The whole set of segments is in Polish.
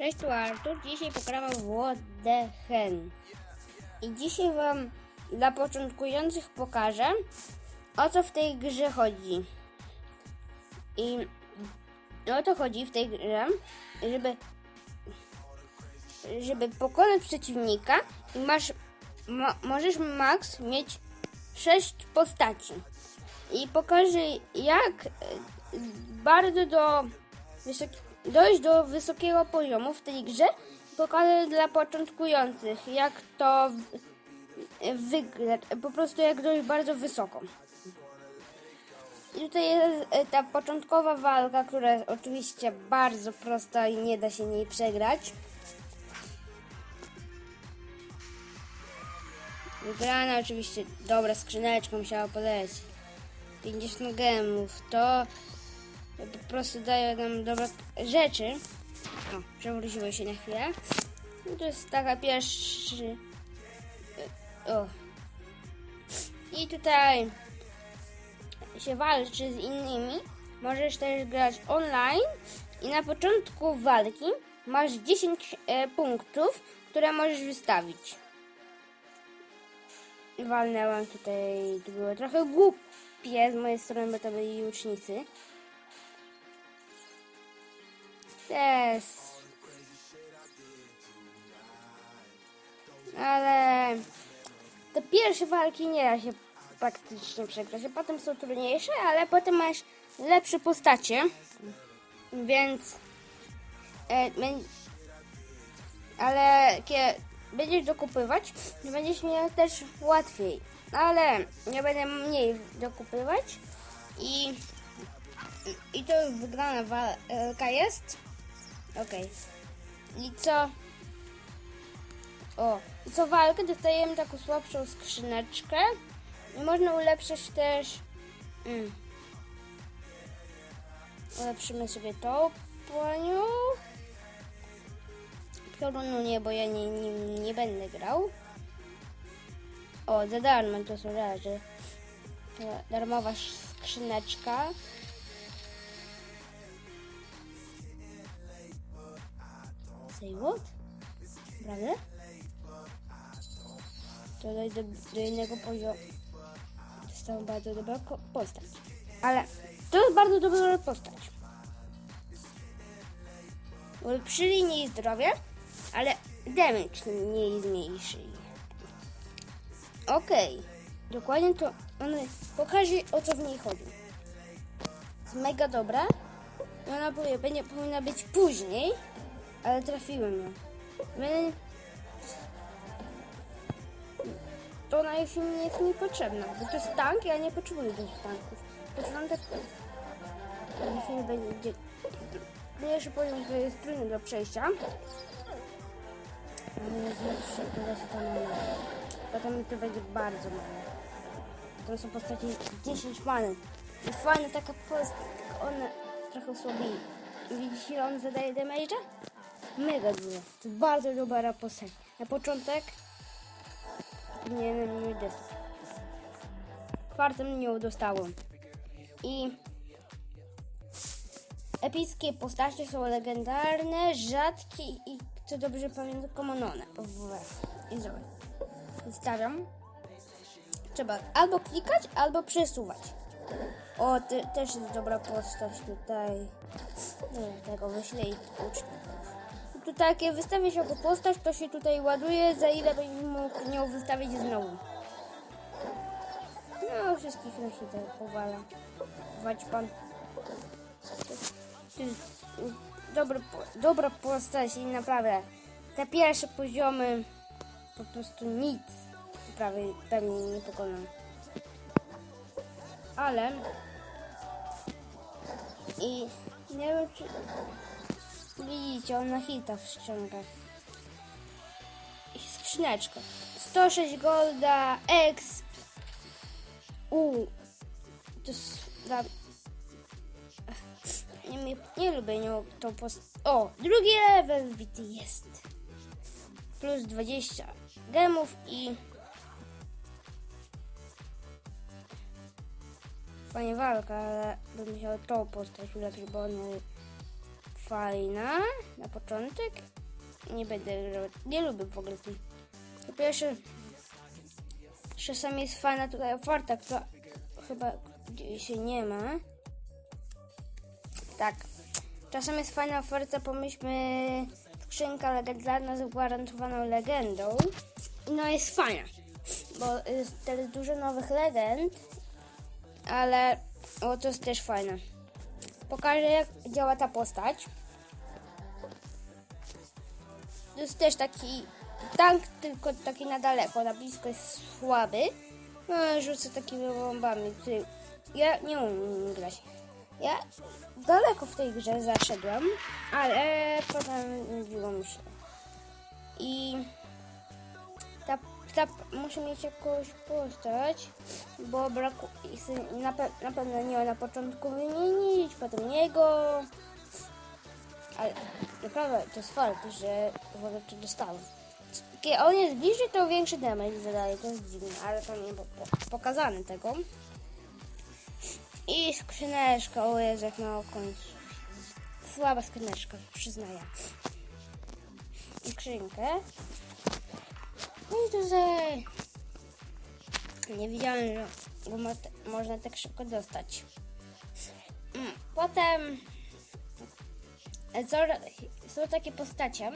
Cześć, tu Artur. Dzisiaj pogramy w the Hen. I dzisiaj Wam dla początkujących pokażę, o co w tej grze chodzi. I o to chodzi w tej grze, żeby żeby pokonać przeciwnika i masz mo, możesz max mieć 6 postaci. I pokażę jak bardzo do wysoki, dojść do wysokiego poziomu w tej grze. Pokażę dla początkujących jak to wygrać, po prostu jak dojść bardzo wysoko. I tutaj jest e, ta początkowa walka, która jest oczywiście bardzo prosta i nie da się niej przegrać. Wygrana oczywiście, dobra, skrzyneczka musiała polecieć. 50 gemów, to po prostu daje nam dobre rzeczy. O, przewróciło się na chwilę. No to jest taka pierwszy... O. I tutaj się walczy z innymi. Możesz też grać online i na początku walki masz 10 e, punktów, które możesz wystawić. Walnęłam tutaj, to było trochę głupie z mojej strony, bo to byli łucznicy. Też. Ale te pierwsze walki nie da się praktycznie przegrać. A potem są trudniejsze, ale potem masz lepsze postacie. Więc. E, ale kiedy będziesz dokupywać, będziesz miał też łatwiej. Ale ja będę mniej dokupywać i i to wygrana walka jest. Okej. I co? O, i co walkę dostajemy taką słabszą skrzyneczkę. I można ulepszyć też. Mm. Ulepszymy sobie tą płaniu. Piorunu nie, bo ja nie, nie, nie będę grał. O, za darmo to są razy. Darmowa skrzyneczka. Say what? Prawda? To dojdę do, innego poziomu. Dostałem bardzo dobrą postać. Ale to jest bardzo dobra postać. Ulepszyli jej zdrowie, ale damage nie jest mniejszy. Okej. Dokładnie to ona pokaże o co w niej chodzi. Jest mega dobra. Ona powie, będzie, powinna być później, ale trafiłem ją. To ona już nie jest mi potrzebna, bo to jest tank, ja nie potrzebuję tych tanków. Potrzebam tak... Jeśli nie będzie... Mniejszy poziom to jest trudny do przejścia. Ale jest lepszy, to się tam Potem to będzie bardzo mało. To są postaci 10 many. I fajna taka postać, ona trochę słabiej. Widzisz ile on zadaje damage'a? Mega dużo. To bardzo dobra postać. Na początek nie wiem, nie des. Czwartym nie dostałem. I epickie postacie są legendarne, rzadkie i co dobrze pamiętam, komonone. I zobacz. Wystawiam. Trzeba albo klikać, albo przesuwać. O, te, też jest dobra postać tutaj. Tego wyślę i uczniów. Tutaj jak je wystawisz jako postać, to się tutaj ładuje, za ile będziesz mógł nią wystawić znowu. No, wszystkich na hita powala. Wać pan. To po- dobra postać i naprawdę te pierwsze poziomy po prostu nic prawie pewnie nie pokonam. Ale i nie wiem czy widzicie, on na hita ściąga. I skrzyneczka. 106 golda, exp. U. To jest. Nie, nie, lubię nią tą post... O, drugi level wbity jest. Plus 20 gemów i... Fajnie walka, ale bym musiał tą postać ulepszyć, bo one fajna na początek. Nie będę grał, nie lubię w ogóle tej. Po pierwsze, czasami jest fajna tutaj oferta, która chyba gdzieś się nie ma. Tak. Czasem jest fajna oferta, pomyślmy skrzynka legendarna z gwarantowaną legendą. No jest fajna, bo jest teraz dużo nowych legend, ale o, to jest też fajne. Pokażę jak działa ta postać. To jest też taki tank, tylko taki na daleko, na blisko jest słaby. No, rzucę takimi bombami, który ja nie umiem grać. Ja daleko w tej grze zaszedłem, ale potem nudziło mi się. I ta, ta, muszę mieć jakąś postać, bo braku, chcę na, pe, na pewno nie na początku wymienić, potem niego. Ale naprawdę to jest fakt, że wodę to dostałem. Kiedy on jest bliżej, to większy damage zadaje, to jest dziwne, ale to nie było po- pokazane tego. I skrzyneczka, o Jezu, jak na końcu. Słaba skrzyneczka, przyznaję. I skrzynkę. No i tutaj... Nie wiedziałem, że go mo- można tak szybko dostać. Mm, Potem są, takie postacie,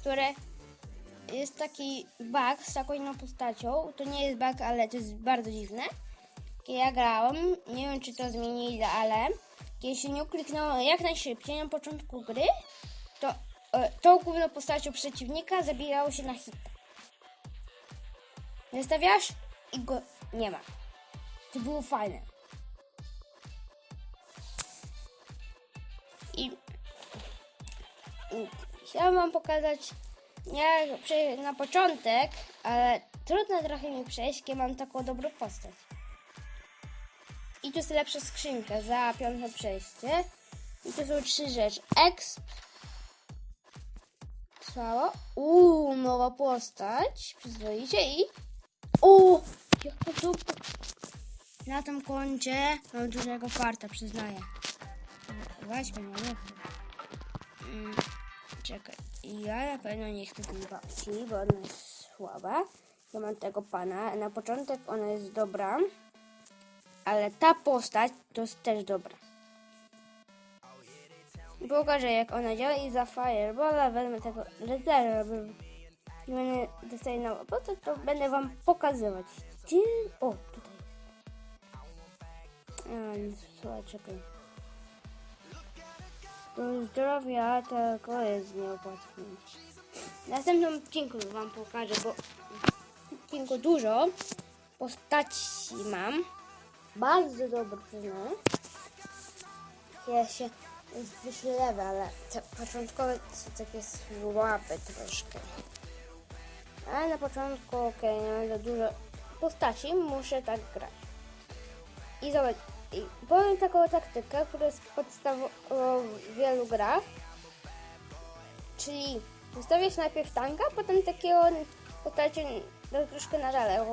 które jest taki bug z taką inną postacią. To nie jest bug, ale to jest bardzo dziwne. Kiedy ja grałem, nie wiem czy to zmienili, ale kiedy się nie kliknęło jak najszybciej na początku gry, to e, tą główną postacią przeciwnika zabijało się na hit. Wystawiasz i go nie ma. To było fajne. Chciałam wam pokazać jak na początek, ale trudno trochę mi przejść, kiedy mam taką dobrą postać. I tu jest lepsza skrzynka za piąte przejście. I tu są trzy rzeczy. Exp. Słabo. Uuu, nowa postać. Przyzwoicie i... O, jaka dupa. Na tym koncie mam dużego farta, przyznaję. Weźmy, nie chcę. Mm, czekaj. Ja na pewno nie chcę tej babci, bo ona jest słaba. Ja mam tego pana. Na początek ona jest dobra. Ale ta postać to jest też dobra. Pokażę jak ona działa i za Fireballa wezmę tego rycerza, żeby nie będę dostaję na po to, będę wam pokazywać. Gdzie? O, tutaj. A, słuchaj, czekaj. Zdrowia tylko jest nieopłacalne. W następnym odcinku wam pokażę, bo w odcinku dużo postaci mam. Bardzo dobry przyznaję. Ja się wyszły lewe, ale te początkowe są takie słabe troszkę. Ale na początku, okej, nie mam za dużo postaci, muszę tak grać. I zobacz, i powiem taką taktykę, która jest podstawową w wielu grach. Czyli ustawiać najpierw tanka, potem takiego postaci do troszkę na żale,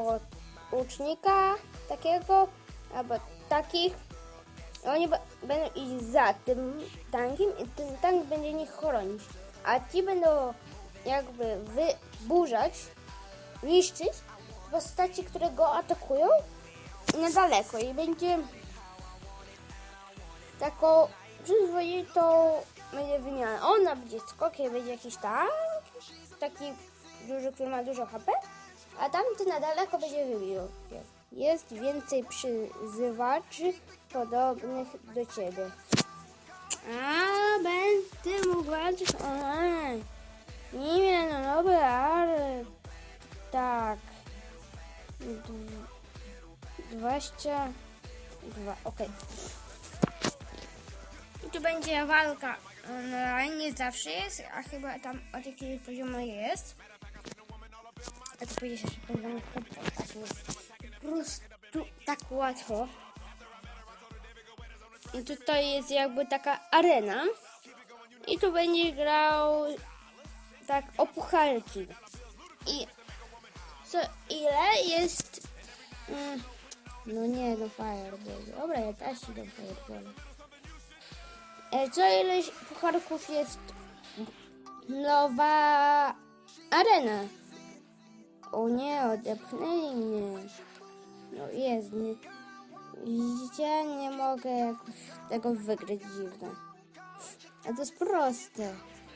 łucznika takiego, albo takich. Oni będą iść za tym tankiem i ten tank będzie ich chronić. A ci będą jakby wyburzać, niszczyć postaci, które go atakują na daleko i będzie taką przyzwoitą będzie wymiana. Ona będzie skokiem, będzie jakiś tank, taki duży, który ma dużo HP, a tamty na daleko będzie wybił. Jest więcej przyzywaczy podobnych do ciebie. A, będę mógł walczyć. Nie wiem, no dobra, ale tak. Dw- 22, okej. I tu będzie walka online, nie zawsze jest, a chyba tam od jakiegoś poziomu jest. A to powiedzieć, że tak po prostu tak łatwo. I tutaj jest jakby taka arena. I tu będzie grał tak o pucharki. I co ile jest... Mm, no nie, no Fireball. Dobra, ja też idę Fireball. E, Co ileś pucharków jest nowa arena. O nie, odepchnęli mnie. No jest, nie. Widzicie, nie mogę jakoś tego wygrać dziwne. A to jest proste.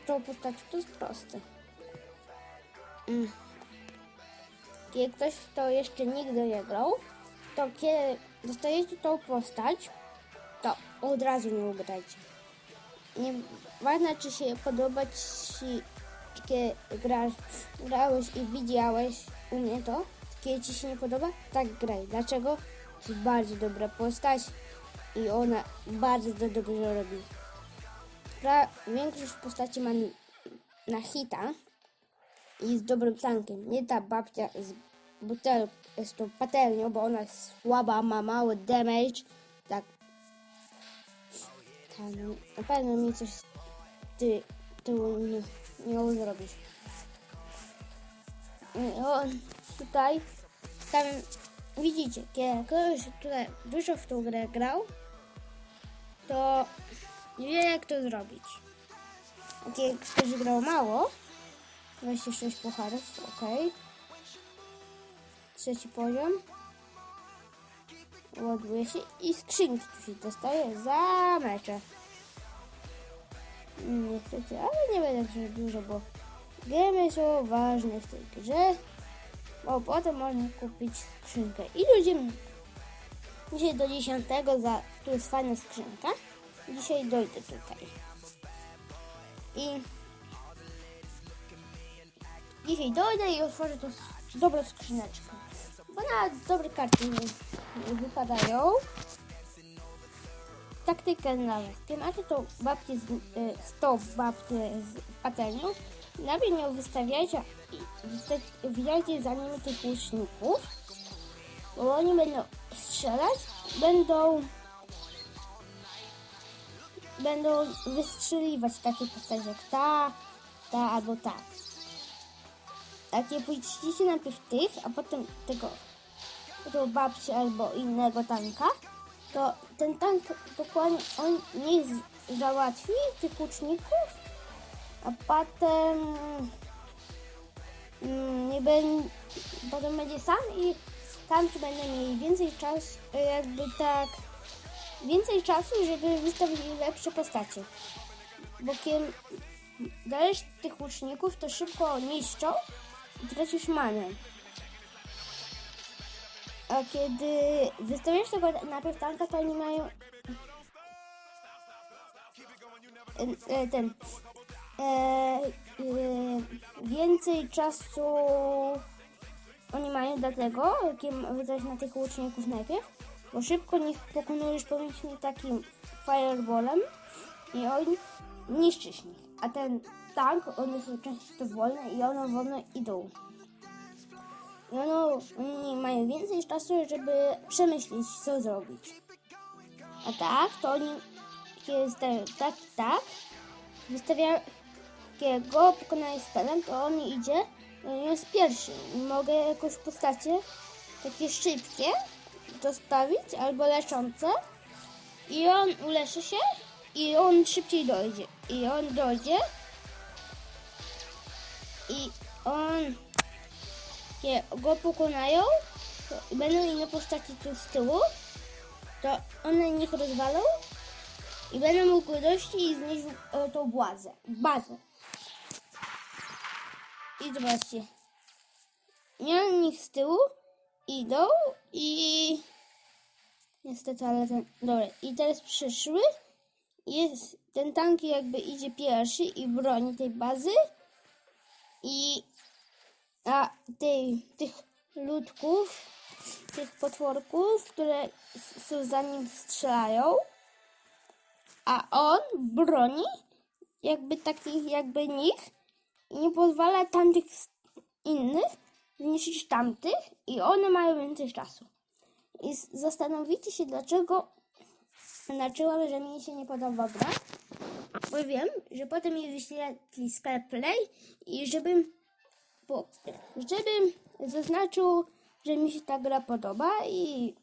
Tą postacią to jest proste. Mm. Kiedy ktoś to jeszcze nigdy nie grał, to kiedy dostajecie tą postać, to od razu nie ugrajcie. Nie ważne, czy się podoba ci, kiedy grasz, grałeś i widziałeś u mnie to, kiedy ci się nie podoba, tak graj. Dlaczego? To jest bardzo dobra postać i ona bardzo dobrze robi. Pra, większość postaci ma na hita i jest dobrym tankiem. Nie ta babcia z butel, z tą patelnią, bo ona jest słaba, ma mały damage. Tak. Tam, na pewno mi coś ty, tyłu nie, zrobisz. I on tutaj tam widzicie, kiedy ktoś tutaj dużo w tą grę grał, to nie wie jak to zrobić. A kiedy ktoś grał mało, 26 pucharów, ok. Trzeci poziom. Ładuje się i skrzynki tu się dostaje za mecze. Niestety, ale nie będę że dużo, bo gemy są ważne w tej grze. Bo potem można kupić skrzynkę. I ludzie dzisiaj do 10 za tu jest fajna skrzynka. Dzisiaj dojdę tutaj. I dzisiaj dojdę i otworzę to dobrą skrzyneczkę. Bo na dobre karty nie wypadają. Taktykę na wyspie. Macie tą babcię z, y, tą babcię z patelnią. Najpierw ją wystawiajcie i wbijajcie za nimi tych łuczników. Bo oni będą strzelać. Będą będą wystrzeliwać takie postacie jak ta, ta albo ta. Jak je puścicie najpierw tych, a potem tego, tego babci albo innego tanka, to ten tank dokładnie on nie załatwi tych łuczników, a potem mm, nie będzie, potem będzie sam i tamci będą mieli więcej czasu, jakby tak, więcej czasu, żeby wystawić lepsze postacie. Bo kiedy dajesz tych łuczników, to szybko niszczą i tracisz manę. A kiedy wystawiasz tego najpierw tanka, to oni mają e, e, ten e, e, więcej czasu oni mają dlatego, jakim wydać na tych łuczników najpierw, bo szybko nich pokonujesz powiedzmy takim fireballem i on niszczysz nich. A ten tank, one są często wolne i one wolno idą. I ono, oni mają więcej czasu, żeby przemyśleć, co zrobić. A tak, to oni stawiają tak tak, wystawiają go, pokonają spelem, to on idzie, on jest pierwszy. Mogę jakąś postacie takie szybkie dostawić albo leczące i on uleczy się i on szybciej dojdzie. I on dojdzie i on kiedy go pokonają, będą inne postaci tu z tyłu, to one niech rozwalą i będą mogły dojść i znieść e, tą bazę. bazę. I zobaczcie. Nie nich z tyłu idą i niestety, ale ten. Dobra, i teraz przyszły. Jest ten tank jakby idzie pierwszy i broni tej bazy. I a tej, tych ludków, tych potworków, które są za nim strzelają, a on broni jakby takich jakby nich i nie pozwala tamtych innych zniszczyć tamtych i one mają więcej czasu. I zastanowicie się, dlaczego znaczyłam, że mi się nie podoba gra. Bo wiem, że potem wyświetli sklep Play i żebym bo żebym zaznaczył, że mi się ta gra podoba i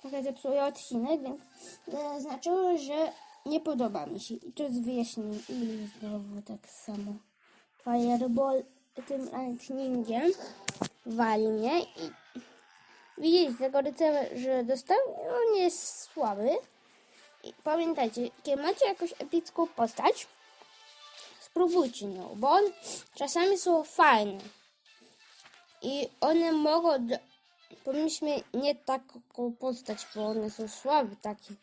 trochę zepsuję odcinek, więc zaznaczyłem, że nie podoba mi się. I to jest wyjaśnienie. I znowu tak samo. Fireball tym lightningiem wali mnie i widzicie tego że dostał? On jest słaby. I pamiętajcie, kiedy macie jakąś epicką postać, spróbujcie nią, bo on czasami są fajne. I one mogą, pomyślmy nie taką postać, bo one są słabe takie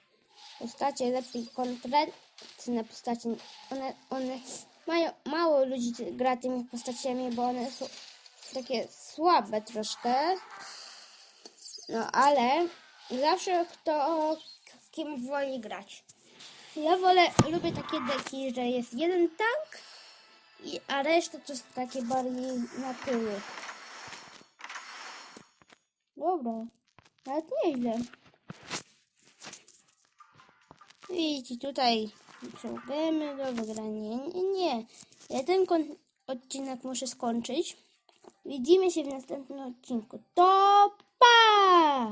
postacie, lepiej konkretne postacie. One, one mają, mało ludzi gra tymi postaciami, bo one są takie słabe troszkę. No ale zawsze kto kim woli grać. Ja wolę, lubię takie deki, że jest jeden tank, i, a reszta to jest takie bardziej na tyły. Dobra, nawet nieźle. Widzicie, tutaj problemy do wygrania. Nie, nie. Ja ten odcinek muszę skończyć. Widzimy się w następnym odcinku. To